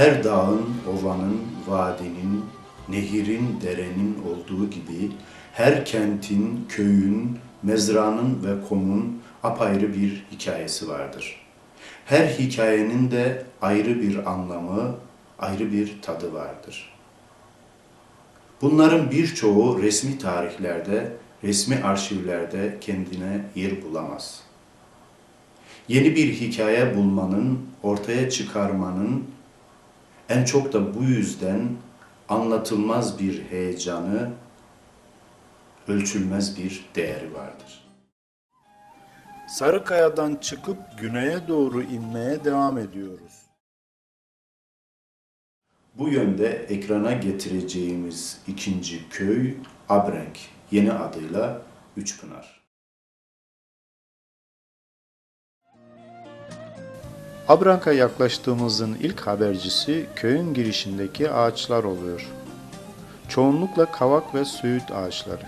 Her dağın, ovanın, vadinin, nehirin, derenin olduğu gibi her kentin, köyün, mezranın ve komun apayrı bir hikayesi vardır. Her hikayenin de ayrı bir anlamı, ayrı bir tadı vardır. Bunların birçoğu resmi tarihlerde, resmi arşivlerde kendine yer bulamaz. Yeni bir hikaye bulmanın, ortaya çıkarmanın en çok da bu yüzden anlatılmaz bir heyecanı, ölçülmez bir değeri vardır. Sarıkaya'dan çıkıp güneye doğru inmeye devam ediyoruz. Bu yönde ekrana getireceğimiz ikinci köy Abrenk, yeni adıyla Üçpınar. Abrank'a yaklaştığımızın ilk habercisi köyün girişindeki ağaçlar oluyor. Çoğunlukla kavak ve söğüt ağaçları.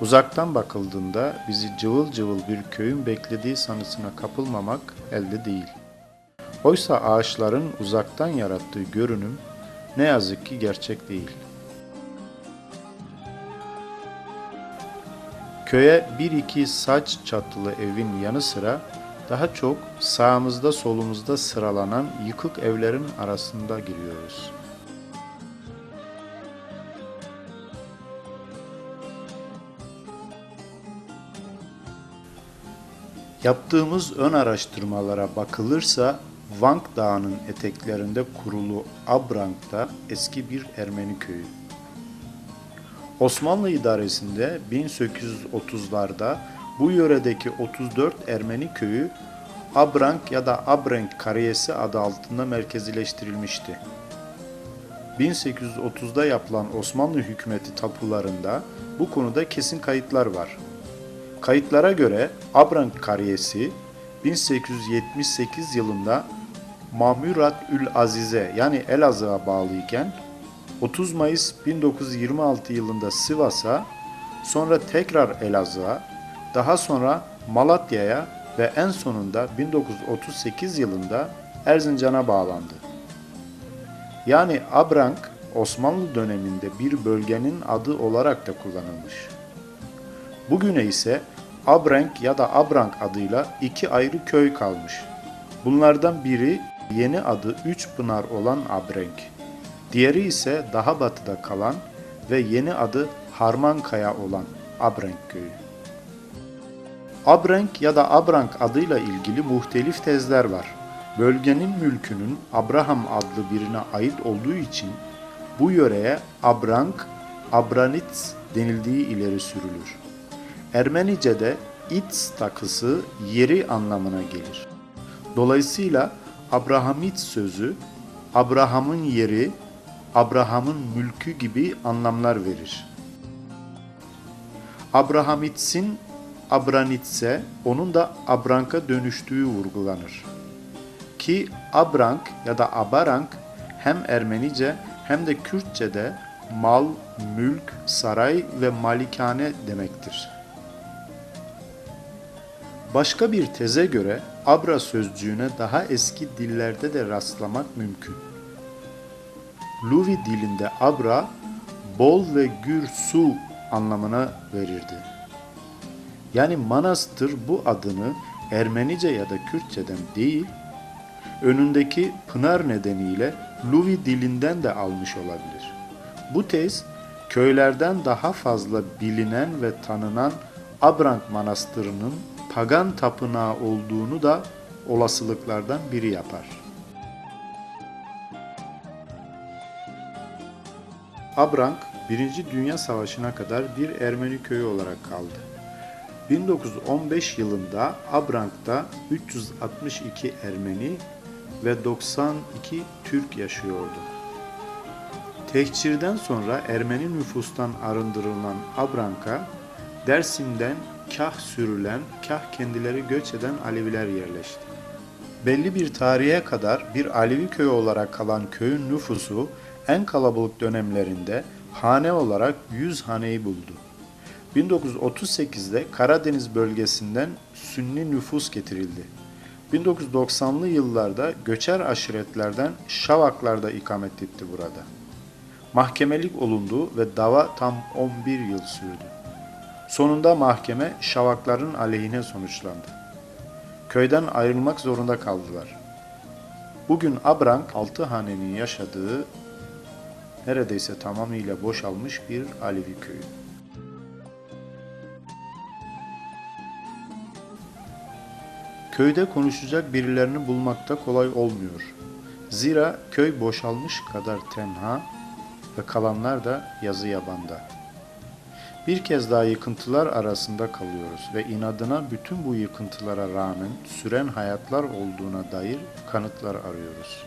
Uzaktan bakıldığında bizi cıvıl cıvıl bir köyün beklediği sanısına kapılmamak elde değil. Oysa ağaçların uzaktan yarattığı görünüm ne yazık ki gerçek değil. Köye bir iki saç çatılı evin yanı sıra daha çok sağımızda solumuzda sıralanan yıkık evlerin arasında giriyoruz. Yaptığımız ön araştırmalara bakılırsa Vank Dağı'nın eteklerinde kurulu Abrank'ta eski bir Ermeni köyü. Osmanlı idaresinde 1830'larda bu yöredeki 34 Ermeni köyü Abrank ya da Abrenk Kariyesi adı altında merkezileştirilmişti. 1830'da yapılan Osmanlı hükümeti tapularında bu konuda kesin kayıtlar var. Kayıtlara göre Abrank Kariyesi 1878 yılında Mamurat ül Azize yani Elazığ'a bağlıyken 30 Mayıs 1926 yılında Sivas'a, sonra tekrar Elazığ'a, daha sonra Malatya'ya ve en sonunda 1938 yılında Erzincan'a bağlandı. Yani Abrank Osmanlı döneminde bir bölgenin adı olarak da kullanılmış. Bugüne ise Abrenk ya da Abrank adıyla iki ayrı köy kalmış. Bunlardan biri yeni adı Üç Pınar olan Abrenk. Diğeri ise daha batıda kalan ve yeni adı Harmankaya olan Abrenk köyü. Abrenk ya da Abrank adıyla ilgili muhtelif tezler var. Bölgenin mülkünün Abraham adlı birine ait olduğu için bu yöreye Abrank, Abranits denildiği ileri sürülür. Ermenice'de its takısı yeri anlamına gelir. Dolayısıyla Abrahamit sözü Abraham'ın yeri, Abraham'ın mülkü gibi anlamlar verir. Abrahamitsin Abranitse onun da Abrank'a dönüştüğü vurgulanır. Ki Abrank ya da Abarank hem Ermenice hem de Kürtçe'de mal, mülk, saray ve malikane demektir. Başka bir teze göre Abra sözcüğüne daha eski dillerde de rastlamak mümkün. Luvi dilinde Abra, bol ve gür su anlamına verirdi. Yani manastır bu adını Ermenice ya da Kürtçeden değil, önündeki pınar nedeniyle Luvi dilinden de almış olabilir. Bu tez köylerden daha fazla bilinen ve tanınan Abrank Manastırı'nın pagan tapınağı olduğunu da olasılıklardan biri yapar. Abrank, 1. Dünya Savaşı'na kadar bir Ermeni köyü olarak kaldı. 1915 yılında Abrank'ta 362 Ermeni ve 92 Türk yaşıyordu. Tehcirden sonra Ermeni nüfustan arındırılan Abrank'a Dersim'den kah sürülen, kah kendileri göç eden Aleviler yerleşti. Belli bir tarihe kadar bir Alevi köyü olarak kalan köyün nüfusu en kalabalık dönemlerinde hane olarak 100 haneyi buldu. 1938'de Karadeniz bölgesinden Sünni nüfus getirildi. 1990'lı yıllarda göçer aşiretlerden Şavaklar da ikamet etti burada. Mahkemelik olundu ve dava tam 11 yıl sürdü. Sonunda mahkeme Şavakların aleyhine sonuçlandı. Köyden ayrılmak zorunda kaldılar. Bugün Abrank altı hanenin yaşadığı neredeyse tamamıyla boşalmış bir Alevi köyü. Köyde konuşacak birilerini bulmakta kolay olmuyor. Zira köy boşalmış kadar tenha ve kalanlar da yazı yabanda. Bir kez daha yıkıntılar arasında kalıyoruz ve inadına bütün bu yıkıntılara rağmen süren hayatlar olduğuna dair kanıtlar arıyoruz.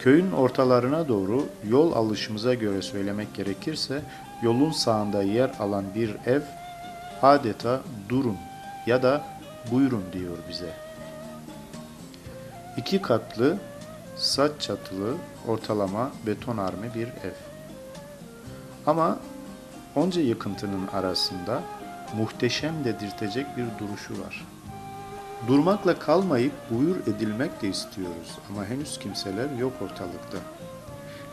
Köyün ortalarına doğru yol alışımıza göre söylemek gerekirse yolun sağında yer alan bir ev adeta durun ya da buyurun diyor bize. İki katlı, saç çatılı, ortalama betonarme bir ev. Ama onca yıkıntının arasında muhteşem dedirtecek bir duruşu var. Durmakla kalmayıp buyur edilmek de istiyoruz ama henüz kimseler yok ortalıkta.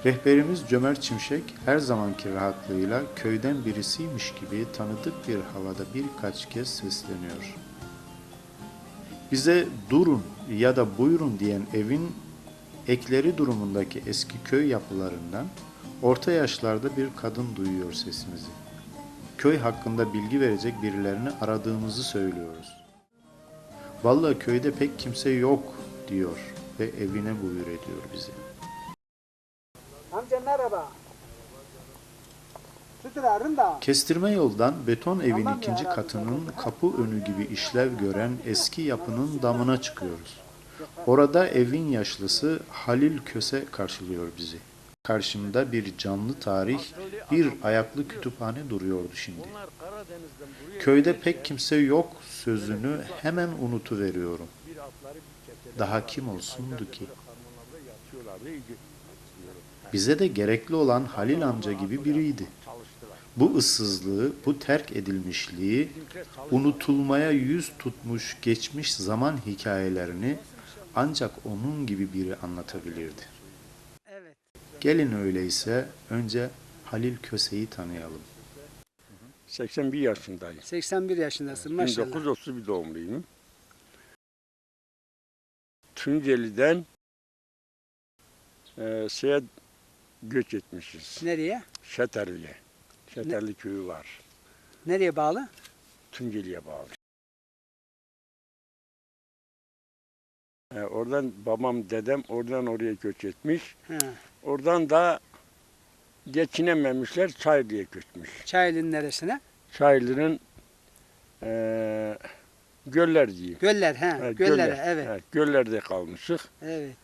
Rehberimiz Cömert Çimşek her zamanki rahatlığıyla köyden birisiymiş gibi tanıdık bir havada birkaç kez sesleniyor. Bize durun ya da buyurun diyen evin ekleri durumundaki eski köy yapılarından orta yaşlarda bir kadın duyuyor sesimizi. Köy hakkında bilgi verecek birilerini aradığımızı söylüyoruz. Vallahi köyde pek kimse yok diyor ve evine buyur ediyor bizi. Amca merhaba. Kestirme yoldan beton evin ikinci katının kapı önü gibi işlev gören eski yapının damına çıkıyoruz. Orada evin yaşlısı Halil Köse karşılıyor bizi. Karşımda bir canlı tarih, bir ayaklı kütüphane duruyordu şimdi. Köyde pek kimse yok sözünü hemen unutuveriyorum. Daha kim olsundu ki? Bize de gerekli olan Halil amca gibi biriydi. Bu ıssızlığı, bu terk edilmişliği, unutulmaya yüz tutmuş geçmiş zaman hikayelerini ancak onun gibi biri anlatabilirdi. Gelin öyleyse önce Halil Köse'yi tanıyalım. 81 yaşındayım. 81 yaşındasın maşallah. 1931 doğumluyum. Tunceli'den e, şeye göç etmişiz. Nereye? Şeterli'ye. Şeterli köyü var. Nereye bağlı? Tunceli'ye bağlı. E, oradan babam, dedem oradan oraya göç etmiş. Ha. Oradan da geçinememişler Çaylı'ya göçmüş. Çaylı'nın neresine? Çaylı'nın e, göller diyeyim. Göller ha. Ha, Göllere göller. evet. Ha, göllerde kalmışık. Evet.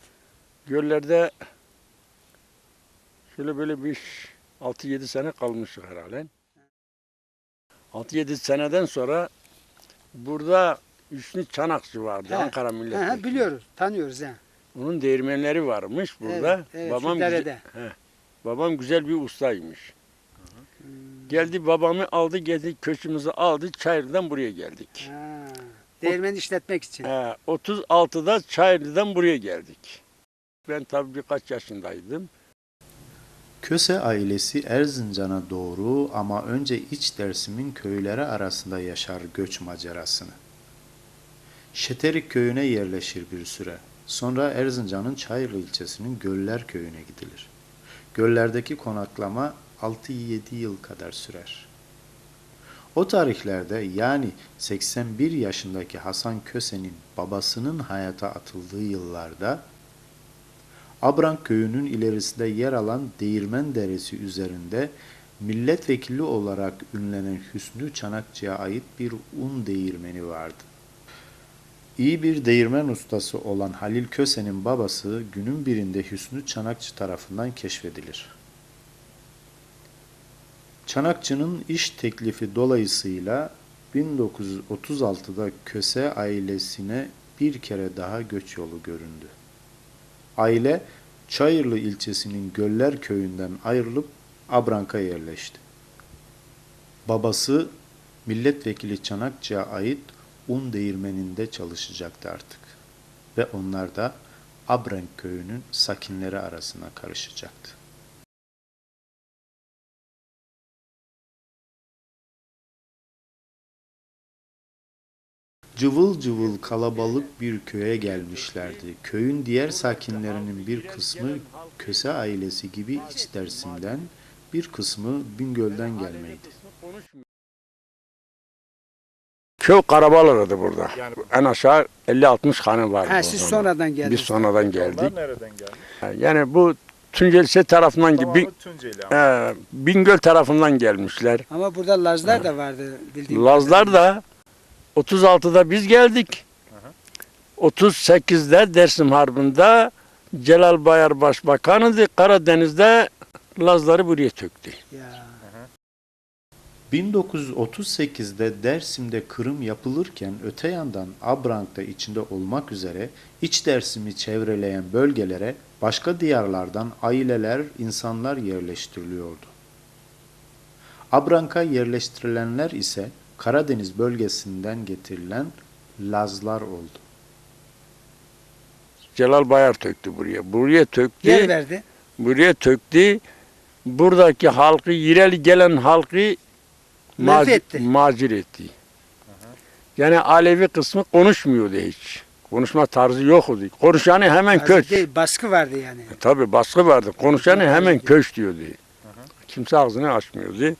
Göllerde şöyle böyle bir 6-7 sene kalmıştık herhalde. 6-7 seneden sonra burada Hüsnü Çanakçı vardı He, Ankara He, milletvekili. he, biliyoruz, tanıyoruz he. Onun değirmenleri varmış burada. Evet, evet, babam şu derede. güzel, he, babam güzel bir ustaymış. Geldi babamı aldı geldi köşkümüzü aldı Çayırlı'dan buraya geldik. Ha, değirmen işletmek için. He, 36'da Çayırlı'dan buraya geldik. Ben tabii birkaç yaşındaydım. Köse ailesi Erzincan'a doğru ama önce iç Dersim'in köyleri arasında yaşar göç macerasını. Şeterik köyüne yerleşir bir süre. Sonra Erzincan'ın Çayırlı ilçesinin Göller köyüne gidilir. Göllerdeki konaklama 6-7 yıl kadar sürer. O tarihlerde yani 81 yaşındaki Hasan Köse'nin babasının hayata atıldığı yıllarda Abrank köyünün ilerisinde yer alan Değirmen Deresi üzerinde milletvekili olarak ünlenen Hüsnü Çanakçı'ya ait bir un değirmeni vardı. İyi bir değirmen ustası olan Halil Köse'nin babası günün birinde Hüsnü Çanakçı tarafından keşfedilir. Çanakçı'nın iş teklifi dolayısıyla 1936'da Köse ailesine bir kere daha göç yolu göründü. Aile Çayırlı ilçesinin Göller köyünden ayrılıp Abrank'a yerleşti. Babası milletvekili Çanakçı'ya ait un değirmeninde çalışacaktı artık. Ve onlar da Abrank köyünün sakinleri arasına karışacaktı. Cıvıl cıvıl kalabalık bir köye gelmişlerdi. Köyün diğer sakinlerinin bir kısmı Köse ailesi gibi iç dersimden, bir kısmı Bingöl'den gelmeydi. Köy Karabalar'dı burada. En aşağı 50-60 hane vardı. Ha, siz zaman. sonradan geldiniz. Biz sonradan geldik. nereden geldi? Yani bu Tunceli tarafından gibi Tunceli He, Bingöl tarafından gelmişler. Ama burada Lazlar da vardı bildiğim. Lazlar da 36'da biz geldik. 38'de Dersim Harbi'nde Celal Bayar Başbakanı'ydı. Karadeniz'de Lazları buraya töktü. Ya. 1938'de Dersim'de kırım yapılırken öte yandan Abrank'ta içinde olmak üzere iç Dersim'i çevreleyen bölgelere başka diyarlardan aileler, insanlar yerleştiriliyordu. Abrank'a yerleştirilenler ise Karadeniz bölgesinden getirilen Lazlar oldu. Celal Bayar töktü buraya. Buraya töktü. Yer verdi. Buraya töktü. Buradaki halkı, yerel gelen halkı Mac- etti. etti. Yani Alevi kısmı konuşmuyordu hiç. Konuşma tarzı yoktu. Konuşanı hemen Azı köç. Değil, baskı vardı yani. Tabii baskı vardı. Konuşanı hemen köç diyordu. Kimse ağzını açmıyordu.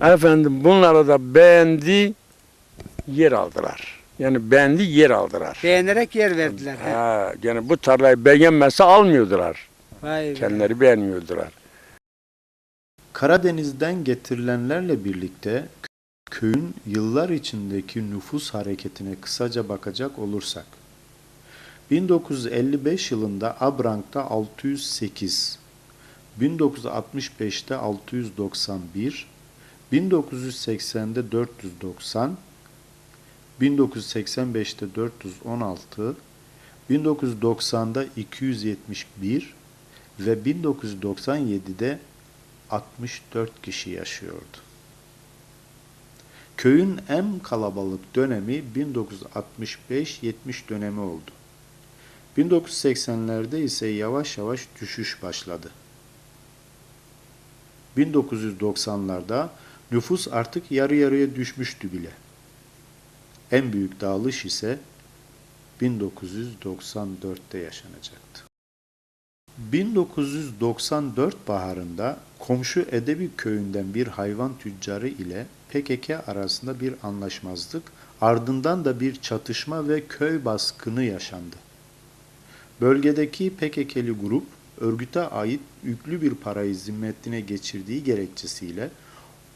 Efendim bunlara da beğendi, yer aldılar. Yani beğendi, yer aldılar. Beğenerek yer verdiler. he. Ha, yani bu tarlayı beğenmezse almıyordular. Vay be. Kendileri beğenmiyordular. Karadeniz'den getirilenlerle birlikte köyün yıllar içindeki nüfus hareketine kısaca bakacak olursak 1955 yılında Abrank'ta 608, 1965'te 691, 1980'de 490, 1985'te 416, 1990'da 271 ve 1997'de 64 kişi yaşıyordu. Köyün en kalabalık dönemi 1965-70 dönemi oldu. 1980'lerde ise yavaş yavaş düşüş başladı. 1990'larda nüfus artık yarı yarıya düşmüştü bile. En büyük dağılış ise 1994'te yaşanacaktı. 1994 baharında komşu Edebi köyünden bir hayvan tüccarı ile PKK arasında bir anlaşmazlık, ardından da bir çatışma ve köy baskını yaşandı. Bölgedeki PKK'li grup, örgüte ait yüklü bir parayı zimmetine geçirdiği gerekçesiyle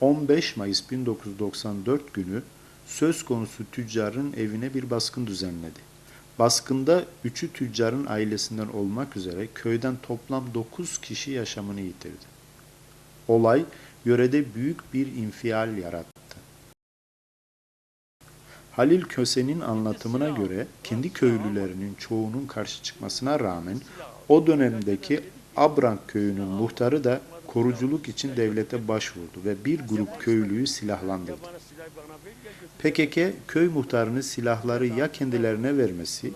15 Mayıs 1994 günü söz konusu tüccarın evine bir baskın düzenledi. Baskında üçü tüccarın ailesinden olmak üzere köyden toplam 9 kişi yaşamını yitirdi. Olay yörede büyük bir infial yarattı. Halil Köse'nin anlatımına göre kendi köylülerinin çoğunun karşı çıkmasına rağmen o dönemdeki Abrank köyünün muhtarı da koruculuk için devlete başvurdu ve bir grup köylüyü silahlandırdı. PKK köy muhtarını silahları ya kendilerine vermesi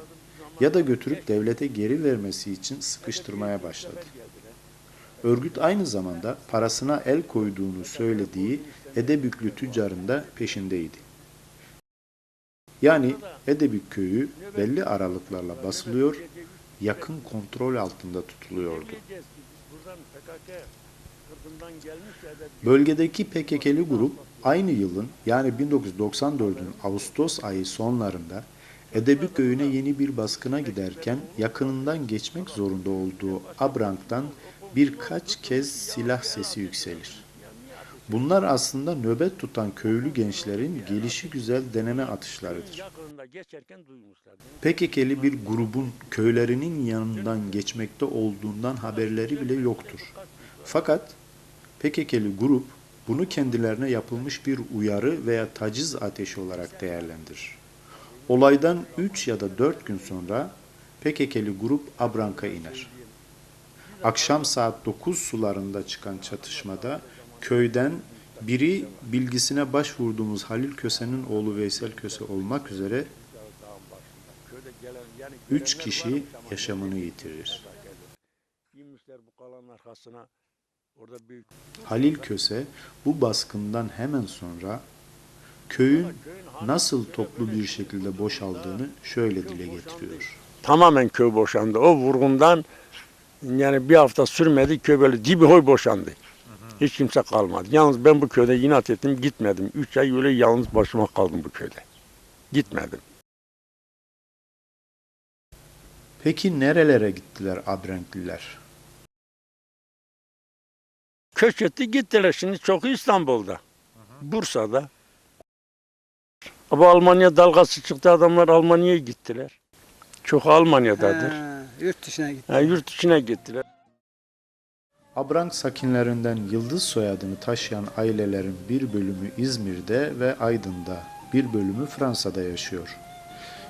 ya da götürüp devlete geri vermesi için sıkıştırmaya başladı. Örgüt aynı zamanda parasına el koyduğunu söylediği Edebüklü tüccarın da peşindeydi. Yani Edebük köyü belli aralıklarla basılıyor, yakın kontrol altında tutuluyordu. Bölgedeki PKK'li grup aynı yılın yani 1994'ün Ağustos ayı sonlarında Edebük köyüne yeni bir baskına giderken yakınından geçmek zorunda olduğu Abrank'tan birkaç kez silah sesi yükselir. Bunlar aslında nöbet tutan köylü gençlerin gelişi güzel deneme atışlarıdır. PKK'li bir grubun köylerinin yanından geçmekte olduğundan haberleri bile yoktur. Fakat PKK'li grup bunu kendilerine yapılmış bir uyarı veya taciz ateşi olarak değerlendirir. Olaydan 3 ya da 4 gün sonra PKK'li grup Abrank'a iner. Akşam saat 9 sularında çıkan çatışmada köyden biri bilgisine başvurduğumuz Halil Köse'nin oğlu Veysel Köse olmak üzere Köyde gelen yani Üç gelenler kişi var, tamam, yaşamını yitirir. Halil Köse bu baskından hemen sonra köyün nasıl toplu bir şekilde boşaldığını şöyle dile getiriyor. tamamen köy boşandı. O vurgundan yani bir hafta sürmedi köy böyle dibi hoy boşandı. Hiç kimse kalmadı. Yalnız ben bu köyde inat ettim gitmedim. Üç ay öyle yalnız başıma kaldım bu köyde. Gitmedim. Peki nerelere gittiler Abrenkliler? Köç etti gittiler şimdi çok İstanbul'da. Bursa'da. Ama Almanya dalgası çıktı adamlar Almanya'ya gittiler. Çok Almanya'dadır. Ha, yurt dışına gitti. Ha, yurt içine gittiler. Abrank sakinlerinden Yıldız soyadını taşıyan ailelerin bir bölümü İzmir'de ve Aydın'da, bir bölümü Fransa'da yaşıyor.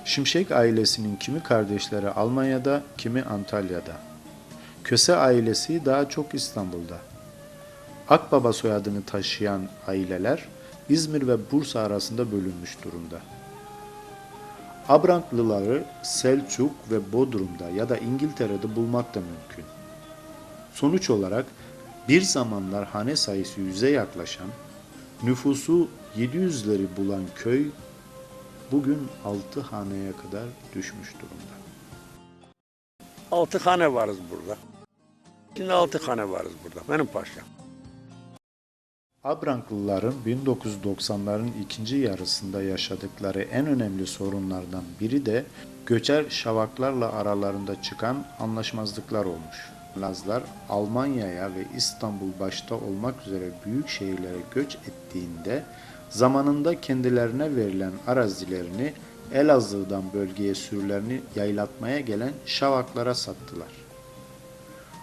Şimşek ailesinin kimi kardeşleri Almanya'da, kimi Antalya'da. Köse ailesi daha çok İstanbul'da. Akbaba soyadını taşıyan aileler İzmir ve Bursa arasında bölünmüş durumda. Abranklıları Selçuk ve Bodrum'da ya da İngiltere'de bulmak da mümkün. Sonuç olarak bir zamanlar hane sayısı yüze yaklaşan, nüfusu 700'leri bulan köy bugün 6 haneye kadar düşmüş durumda. Altı hane varız burada. Şimdi altı hane varız burada. Benim paşam. Abranklıların 1990'ların ikinci yarısında yaşadıkları en önemli sorunlardan biri de göçer şavaklarla aralarında çıkan anlaşmazlıklar olmuş. Lazlar Almanya'ya ve İstanbul başta olmak üzere büyük şehirlere göç ettiğinde zamanında kendilerine verilen arazilerini Elazığ'dan bölgeye sürülerini yaylatmaya gelen şavaklara sattılar.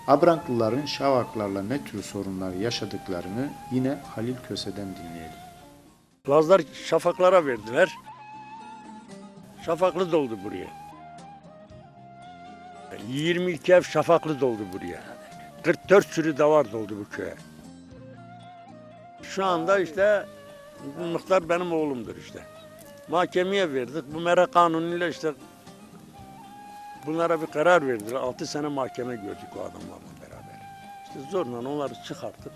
Abranklıların Şavaklarla ne tür sorunlar yaşadıklarını yine Halil Köse'den dinleyelim. Lazlar şafaklara verdiler. Şafaklı doldu buraya. 22 ev şafaklı doldu buraya. 44 sürü davar doldu bu köye. Şu anda işte bu muhtar benim oğlumdur işte. Mahkemeye verdik. Bu mera kanunuyla işte bunlara bir karar verdiler. 6 sene mahkeme gördük o adamlarla beraber. İşte zorla onları çıkarttık.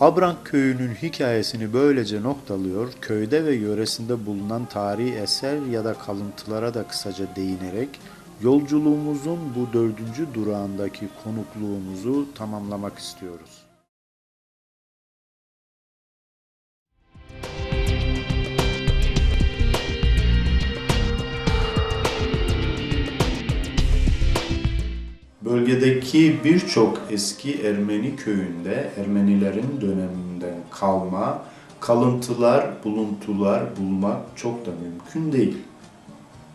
Abrank köyünün hikayesini böylece noktalıyor, köyde ve yöresinde bulunan tarihi eser ya da kalıntılara da kısaca değinerek yolculuğumuzun bu dördüncü durağındaki konukluğumuzu tamamlamak istiyoruz. Bölgedeki birçok eski Ermeni köyünde Ermenilerin döneminden kalma kalıntılar, buluntular bulmak çok da mümkün değil.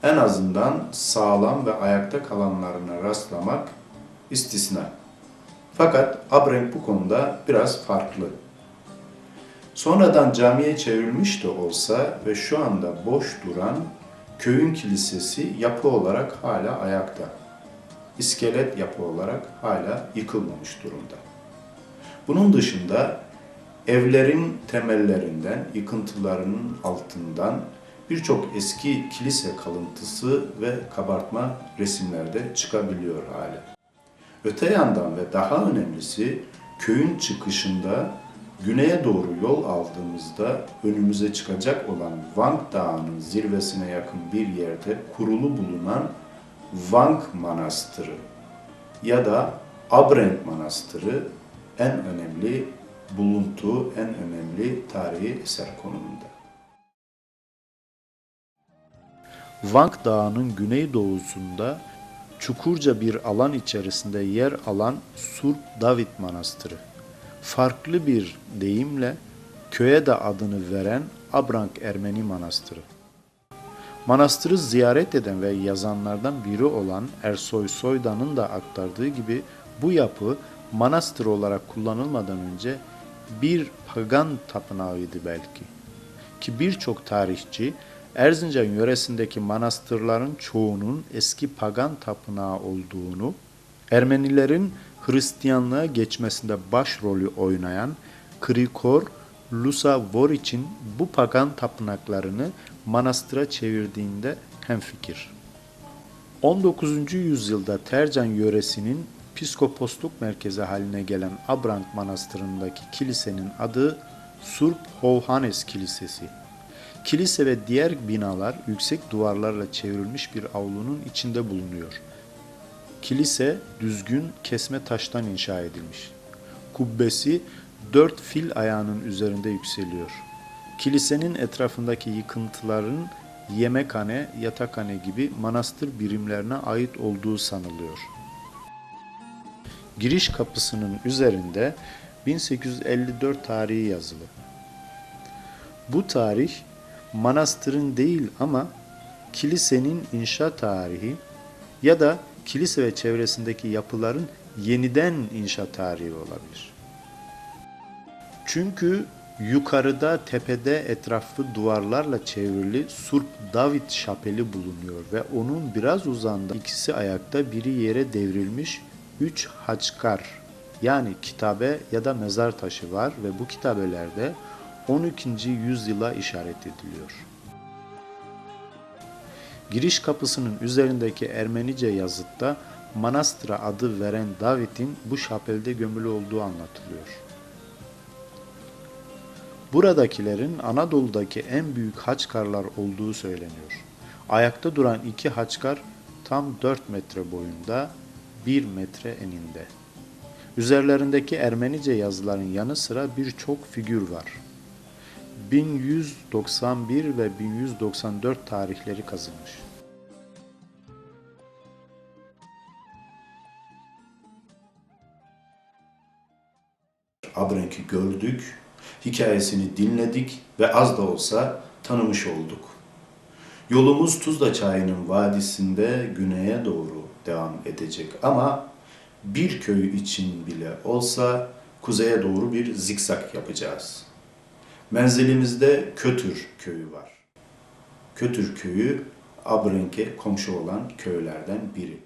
En azından sağlam ve ayakta kalanlarına rastlamak istisna. Fakat Abrenk bu konuda biraz farklı. Sonradan camiye çevrilmiş de olsa ve şu anda boş duran köyün kilisesi yapı olarak hala ayakta. İskelet yapı olarak hala yıkılmamış durumda. Bunun dışında evlerin temellerinden, yıkıntılarının altından birçok eski kilise kalıntısı ve kabartma resimlerde çıkabiliyor hale. Öte yandan ve daha önemlisi köyün çıkışında güneye doğru yol aldığımızda önümüze çıkacak olan Vank Dağı'nın zirvesine yakın bir yerde kurulu bulunan Vank Manastırı ya da Abrenk Manastırı en önemli buluntu, en önemli tarihi eser konumunda. Vank Dağı'nın güneydoğusunda çukurca bir alan içerisinde yer alan Surp David Manastırı. Farklı bir deyimle köye de adını veren Abrank Ermeni Manastırı. Manastırı ziyaret eden ve yazanlardan biri olan Ersoy Soydan'ın da aktardığı gibi bu yapı manastır olarak kullanılmadan önce bir pagan tapınağıydı belki. Ki birçok tarihçi Erzincan yöresindeki manastırların çoğunun eski pagan tapınağı olduğunu, Ermenilerin Hristiyanlığa geçmesinde başrolü oynayan Krikor Lusa Voric'in bu pagan tapınaklarını manastıra çevirdiğinde hemfikir. 19. yüzyılda Tercan yöresinin piskoposluk merkezi haline gelen Abrank Manastırı'ndaki kilisenin adı Surp Hovhanes Kilisesi. Kilise ve diğer binalar yüksek duvarlarla çevrilmiş bir avlunun içinde bulunuyor. Kilise düzgün kesme taştan inşa edilmiş. Kubbesi dört fil ayağının üzerinde yükseliyor. Kilisenin etrafındaki yıkıntıların yemekhane, yatakhane gibi manastır birimlerine ait olduğu sanılıyor. Giriş kapısının üzerinde 1854 tarihi yazılı. Bu tarih manastırın değil ama kilisenin inşa tarihi ya da kilise ve çevresindeki yapıların yeniden inşa tarihi olabilir. Çünkü yukarıda tepede etrafı duvarlarla çevrili Surp David şapeli bulunuyor ve onun biraz uzağında ikisi ayakta biri yere devrilmiş üç haçkar yani kitabe ya da mezar taşı var ve bu kitabelerde 12. yüzyıla işaret ediliyor. Giriş kapısının üzerindeki Ermenice yazıtta Manastıra adı veren David'in bu şapelde gömülü olduğu anlatılıyor. Buradakilerin Anadolu'daki en büyük haçkarlar olduğu söyleniyor. Ayakta duran iki haçkar tam 4 metre boyunda, 1 metre eninde. Üzerlerindeki Ermenice yazıların yanı sıra birçok figür var. 1191 ve 1194 tarihleri kazılmış. Abrenk'i gördük, hikayesini dinledik ve az da olsa tanımış olduk. Yolumuz Tuzla Çayı'nın vadisinde güneye doğru devam edecek ama bir köy için bile olsa kuzeye doğru bir zikzak yapacağız. Menzilimizde Kötür köyü var. Kötür köyü Abrenk'e komşu olan köylerden biri.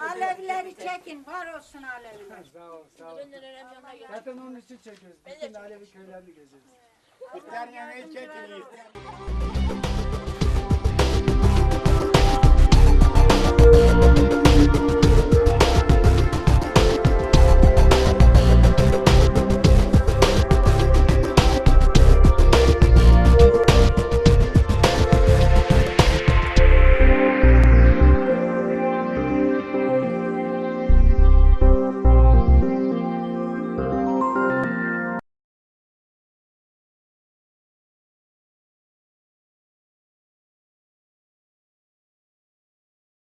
Alevleri çekin, var olsun Aleviler. Zaten onun için çekiyoruz. Bütün Alevi köylerini geziyoruz. Bir tane çekin.